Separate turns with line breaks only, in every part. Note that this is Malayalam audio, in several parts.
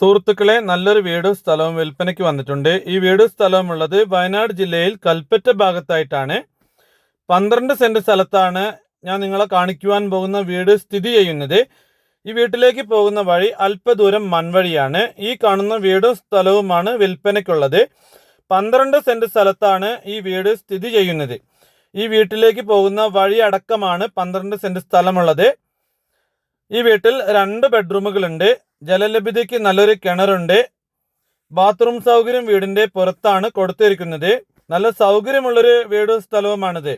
സുഹൃത്തുക്കളെ നല്ലൊരു വീടും സ്ഥലവും വിൽപ്പനയ്ക്ക് വന്നിട്ടുണ്ട്. ഈ വീടും സ്ഥലവും ഉള്ളത് വയനാട് ജില്ലയിൽ കൽപ്പറ്റ ഭാഗത്തായിട്ടാണ്. പന്ത്രണ്ട് സെന്റ് സ്ഥലത്താണ് ഞാൻ നിങ്ങളെ കാണിക്കുവാൻ പോകുന്ന വീട് സ്ഥിതി ചെയ്യുന്നത്. ഈ വീട്ടിലേക്ക് പോകുന്ന വഴി അല്പദൂരം മൺവഴിയാണ്. ഈ കാണുന്ന വീടും സ്ഥലവുമാണ് വിൽപ്പനയ്ക്കുള്ളത്. പന്ത്രണ്ട് സെന്റ് സ്ഥലത്താണ് ഈ വീട് സ്ഥിതി ചെയ്യുന്നത്. ഈ വീട്ടിലേക്ക് പോകുന്ന വഴി അടക്കമാണ് പന്ത്രണ്ട് സെന്റ് സ്ഥലമുള്ളത്. ഈ വീട്ടിൽ രണ്ട് ബെഡ്റൂമുകളുണ്ട്. ജലലഭ്യതയ്ക്ക് നല്ലൊരു കിണറുണ്ട്. ബാത്റൂം സൗകര്യം വീടിന്റെ പുറത്താണ് കൊടുത്തിരിക്കുന്നത്. നല്ല സൗകര്യമുള്ളൊരു വീടും സ്ഥലവുമാണിത്.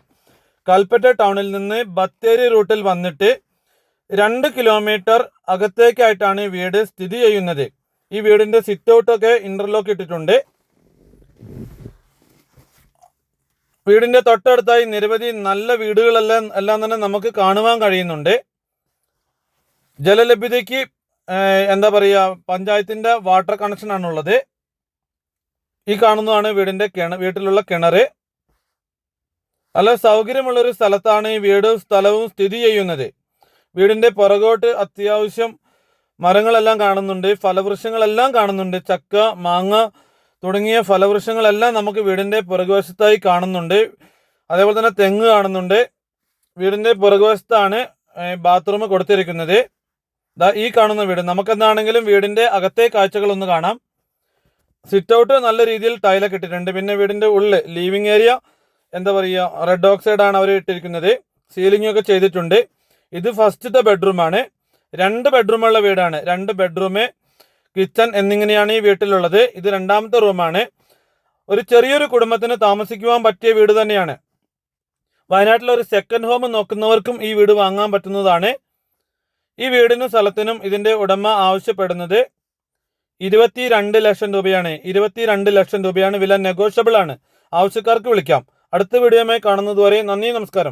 കൽപ്പറ്റ ടൗണിൽ നിന്ന് ബത്തേരി റൂട്ടിൽ വന്നിട്ട് രണ്ട് കിലോമീറ്റർ അകത്തേക്കായിട്ടാണ് ഈ വീട് സ്ഥിതി ചെയ്യുന്നത്. ഈ വീടിന്റെ സിറ്റൗട്ടൊക്കെ ഇന്റർലോക്ക് ഇട്ടിട്ടുണ്ട്. വീടിന്റെ തൊട്ടടുത്തായി നിരവധി നല്ല വീടുകളെല്ലാം എല്ലാം തന്നെ നമുക്ക് കാണുവാൻ കഴിയുന്നുണ്ട്. ജലലഭ്യതയ്ക്ക് എന്താ പറയുക പഞ്ചായത്തിന്റെ വാട്ടർ കണക്ഷൻ ആണുള്ളത്. ഈ കാണുന്നതാണ് വീടിന്റെ കിണ വീട്ടിലുള്ള കിണർ നല്ല സൗകര്യമുള്ളൊരു സ്ഥലത്താണ് ഈ വീടും സ്ഥലവും സ്ഥിതി ചെയ്യുന്നത്. വീടിന്റെ പുറകോട്ട് അത്യാവശ്യം മരങ്ങളെല്ലാം കാണുന്നുണ്ട് ഫലവൃക്ഷങ്ങളെല്ലാം കാണുന്നുണ്ട് ചക്ക മാങ്ങ തുടങ്ങിയ ഫലവൃക്ഷങ്ങളെല്ലാം നമുക്ക് വീടിന്റെ പുറകുവശത്തായി കാണുന്നുണ്ട്. അതേപോലെ തന്നെ തെങ്ങ് കാണുന്നുണ്ട്. വീടിന്റെ പുറകുവശത്താണ് ബാത്റൂം കൊടുത്തിരിക്കുന്നത്. ദാ ഈ കാണുന്ന വീട്. നമുക്കെന്താണെങ്കിലും വീടിന്റെ അകത്തെ കാഴ്ചകൾ ഒന്ന് കാണാം. സിറ്റ് ഔട്ട് നല്ല രീതിയിൽ ടൈലൊക്കെ ഇട്ടിട്ടുണ്ട്. പിന്നെ വീടിന്റെ ഉള്ളിൽ ലീവിംഗ് ഏരിയ എന്താ പറയുക റെഡ് ഓക്സൈഡ് ആണ് അവർ ഇട്ടിരിക്കുന്നത്. സീലിംഗ് ഒക്കെ ചെയ്തിട്ടുണ്ട്. ഇത് ഫസ്റ്റത്തെ ബെഡ്റൂം ആണ്. രണ്ട് ബെഡ്റൂമുള്ള വീടാണ്. രണ്ട് ബെഡ്റൂം കിച്ചൺ എന്നിങ്ങനെയാണ് ഈ വീട്ടിലുള്ളത്. ഇത് രണ്ടാമത്തെ റൂമാണ് ഒരു ചെറിയൊരു കുടുംബത്തിന് താമസിക്കുവാൻ പറ്റിയ വീട് തന്നെയാണ്. വയനാട്ടിലെ ഒരു സെക്കൻഡ് ഹോം നോക്കുന്നവർക്കും ഈ വീട് വാങ്ങാൻ പറ്റുന്നതാണ്. ഈ വീടിനും സ്ഥലത്തിനും ഇതിന്റെ ഉടമ ആവശ്യപ്പെടുന്നത് ഇരുപത്തി രണ്ട് ലക്ഷം രൂപയാണ്. ഇരുപത്തി രണ്ട് ലക്ഷം രൂപയാണ് വില നെഗോഷ്യബിൾ ആണ്. ആവശ്യക്കാർക്ക് വിളിക്കാം. അടുത്ത വീഡിയോയുമായി കാണുന്നതുവരെ നന്ദി നമസ്കാരം.